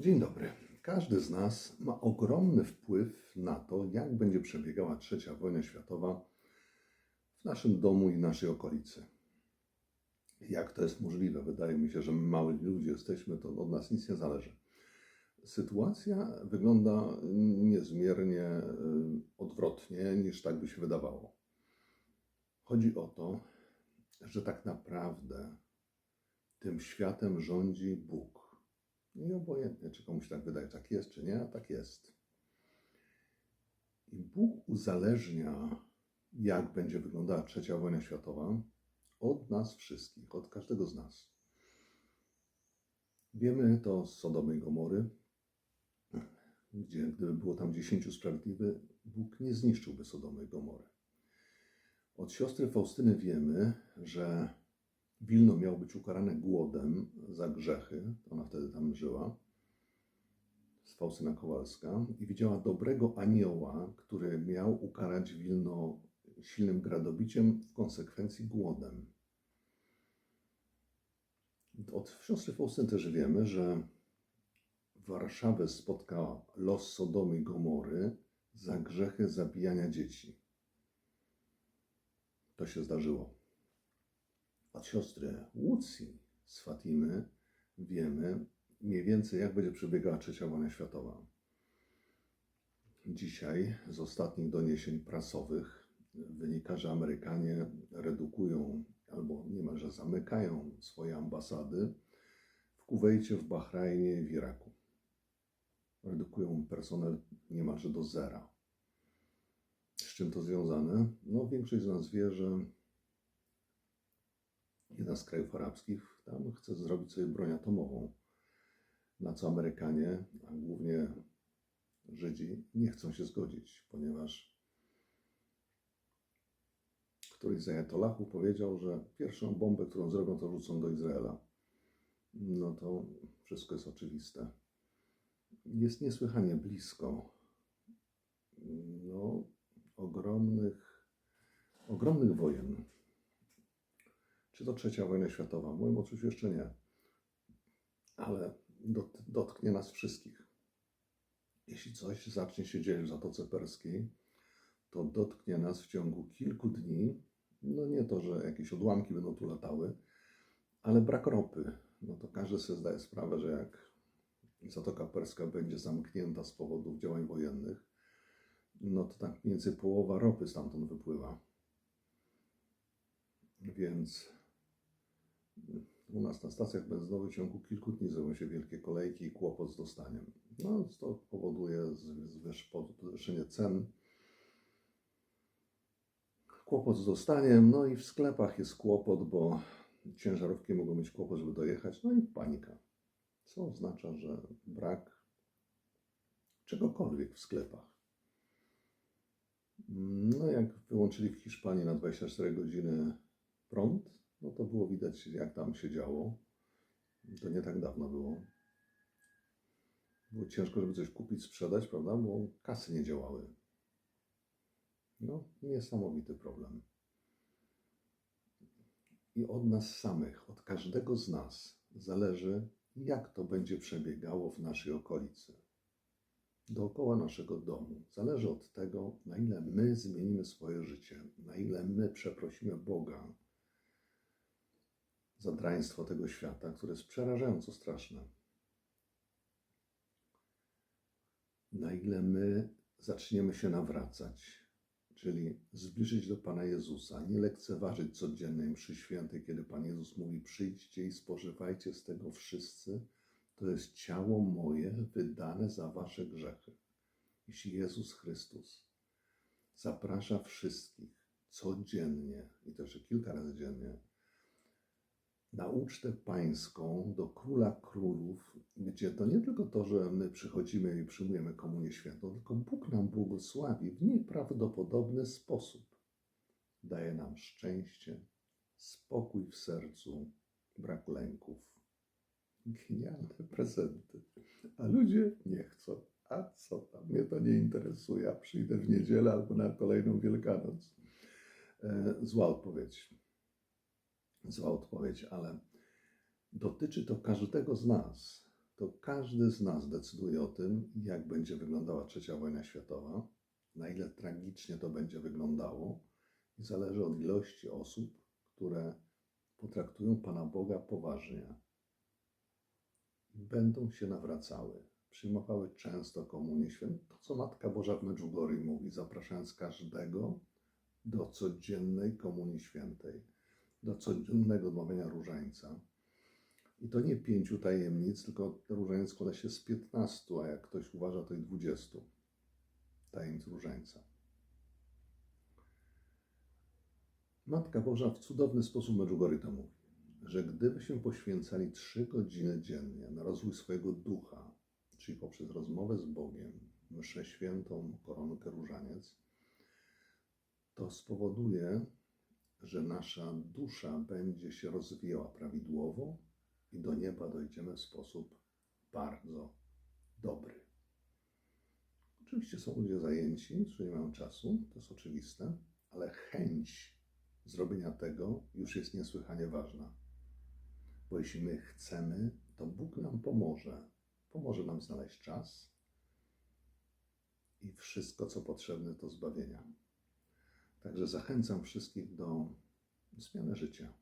Dzień dobry. Każdy z nas ma ogromny wpływ na to, jak będzie przebiegała trzecia wojna światowa w naszym domu i naszej okolicy. Jak to jest możliwe? Wydaje mi się, że my mały ludzie jesteśmy, to od nas nic nie zależy. Sytuacja wygląda niezmiernie y, odwrotnie niż tak by się wydawało. Chodzi o to, że tak naprawdę tym światem rządzi Bóg. I obojętnie, czy komuś tak wydaje, tak jest, czy nie, a tak jest. I Bóg uzależnia, jak będzie wyglądała trzecia wojna światowa, od nas wszystkich, od każdego z nas. Wiemy to z Sodomy i Gomory, gdzie gdyby było tam dziesięciu sprawiedliwych, Bóg nie zniszczyłby Sodomy i Gomory. Od siostry Faustyny wiemy, że Wilno miało być ukarane głodem za grzechy. Ona wtedy tam żyła. Z Faustyna Kowalska. I widziała dobrego anioła, który miał ukarać Wilno silnym gradobiciem, w konsekwencji głodem. Od siostry Faustyny też wiemy, że Warszawę spotkał los Sodomy i Gomory za grzechy zabijania dzieci. To się zdarzyło. Od siostry Łucji z Fatimy wiemy mniej więcej, jak będzie przebiegała trzecia wojna światowa. Dzisiaj z ostatnich doniesień prasowych wynika, że Amerykanie redukują albo niemalże zamykają swoje ambasady w Kuwejcie, w Bahrajnie i w Iraku. Redukują personel niemalże do zera. Z czym to związane? No, większość z nas wie, że jeden z krajów arabskich tam chce zrobić sobie broń atomową. Na co Amerykanie, a głównie Żydzi, nie chcą się zgodzić, ponieważ któryś z ajatollahów powiedział, że pierwszą bombę, którą zrobią, to rzucą do Izraela. No to wszystko jest oczywiste. Jest niesłychanie blisko no, ogromnych, ogromnych wojen. Czy to trzecia wojna światowa? Moim odczuciu jeszcze nie. Ale dot, dotknie nas wszystkich. Jeśli coś zacznie się dziać w Zatoce Perskiej, to dotknie nas w ciągu kilku dni. No nie to, że jakieś odłamki będą tu latały, ale brak ropy. No to każdy sobie zdaje sprawę, że jak Zatoka Perska będzie zamknięta z powodów działań wojennych, no to tak mniej więcej połowa ropy stamtąd wypływa. Więc u nas na stacjach benzynowych w ciągu kilku dni zrobią się wielkie kolejki i kłopot z dostaniem. No, to powoduje podwyższenie cen, kłopot z dostaniem, no i w sklepach jest kłopot, bo ciężarówki mogą mieć kłopot, żeby dojechać, no i panika. Co oznacza, że brak czegokolwiek w sklepach. No, jak wyłączyli w Hiszpanii na 24 godziny prąd, no to było widać, jak tam się działo. To nie tak dawno było. Było ciężko, żeby coś kupić, sprzedać, prawda? Bo kasy nie działały. No, niesamowity problem. I od nas samych, od każdego z nas zależy, jak to będzie przebiegało w naszej okolicy, dookoła naszego domu. Zależy od tego, na ile my zmienimy swoje życie, na ile my przeprosimy Boga za draństwo tego świata, które jest przerażająco straszne. Na ile my zaczniemy się nawracać, czyli zbliżyć do Pana Jezusa, nie lekceważyć codziennej mszy świętej, kiedy Pan Jezus mówi: Przyjdźcie i spożywajcie z tego wszyscy, to jest ciało moje wydane za wasze grzechy. Jeśli Jezus Chrystus zaprasza wszystkich codziennie i też kilka razy dziennie na ucztę pańską do Króla Królów, gdzie to nie tylko to, że my przychodzimy i przyjmujemy Komunię Świętą, tylko Bóg nam błogosławi w nieprawdopodobny sposób. Daje nam szczęście, spokój w sercu, brak lęków. Genialne prezenty. A ludzie nie chcą. A co tam? Mnie to nie interesuje. Ja przyjdę w niedzielę albo na kolejną Wielkanoc. E, Zła odpowiedź zła odpowiedź, ale dotyczy to każdego z nas. to każdy z nas decyduje o tym, jak będzie wyglądała trzecia wojna światowa, na ile tragicznie to będzie wyglądało i zależy od ilości osób, które potraktują Pana Boga poważnie. I będą się nawracały, przyjmowały często komunię świętą, to co Matka Boża w Medjugorje mówi, zapraszając każdego do codziennej komunii świętej, do codziennego odmawiania różańca. I to nie pięciu tajemnic, tylko różaniec składa się z piętnastu, a jak ktoś uważa, to i dwudziestu tajemnic różańca. Matka Boża w cudowny sposób Medjugorje mówi, że gdybyśmy poświęcali trzy godziny dziennie na rozwój swojego ducha, czyli poprzez rozmowę z Bogiem, mszę świętą, koronkę różaniec, to spowoduje, że nasza dusza będzie się rozwijała prawidłowo i do nieba dojdziemy w sposób bardzo dobry. Oczywiście są ludzie zajęci, którzy nie mają czasu, to jest oczywiste, ale chęć zrobienia tego już jest niesłychanie ważna. Bo jeśli my chcemy, to Bóg nam pomoże. Pomoże nam znaleźć czas i wszystko, co potrzebne do zbawienia. Także zachęcam wszystkich do zmiany życia.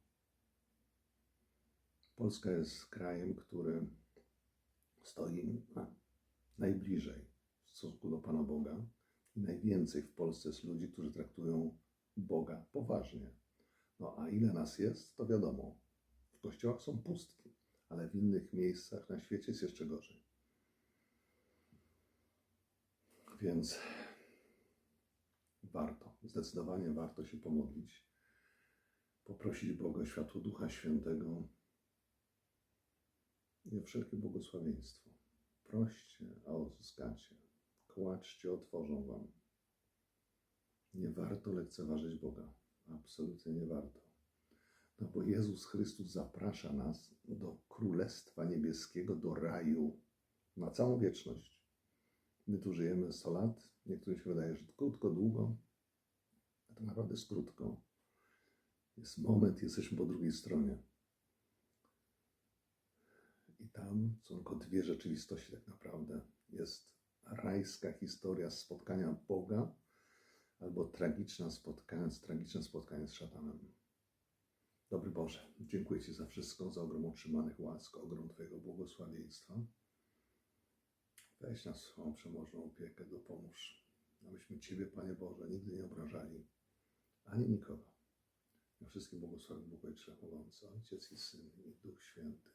Polska jest krajem, który stoi najbliżej w stosunku do Pana Boga i najwięcej w Polsce jest ludzi, którzy traktują Boga poważnie. No a ile nas jest, to wiadomo. W kościołach są pustki, ale w innych miejscach na świecie jest jeszcze gorzej. Więc warto, zdecydowanie warto się pomodlić, poprosić Boga światło Ducha Świętego i o wszelkie błogosławieństwo. Proście, a uzyskacie. Kłaczcie, otworzą wam. Nie warto lekceważyć Boga. Absolutnie nie warto. No bo Jezus Chrystus zaprasza nas do Królestwa Niebieskiego, do raju na całą wieczność. My tu żyjemy 100 lat, niektórym się wydaje, że krótko, długo, to naprawdę krótko. Jest moment, jesteśmy po drugiej stronie. I tam są tylko dwie rzeczywistości tak naprawdę. Jest rajska historia spotkania Boga albo tragiczne spotkanie, tragiczne spotkanie z szatanem. Dobry Boże, dziękuję Ci za wszystko, za ogrom otrzymanych łask, ogrom Twojego błogosławieństwa. Weź nas w swoją przemożną opiekę, dopomóż, abyśmy Ciebie, Panie Boże, nigdy nie obrażali, ani nikogo. Na wszystkim błogosławię Bóg Ojcze Wszechmogący, Ojciec i Syn i Duch Święty.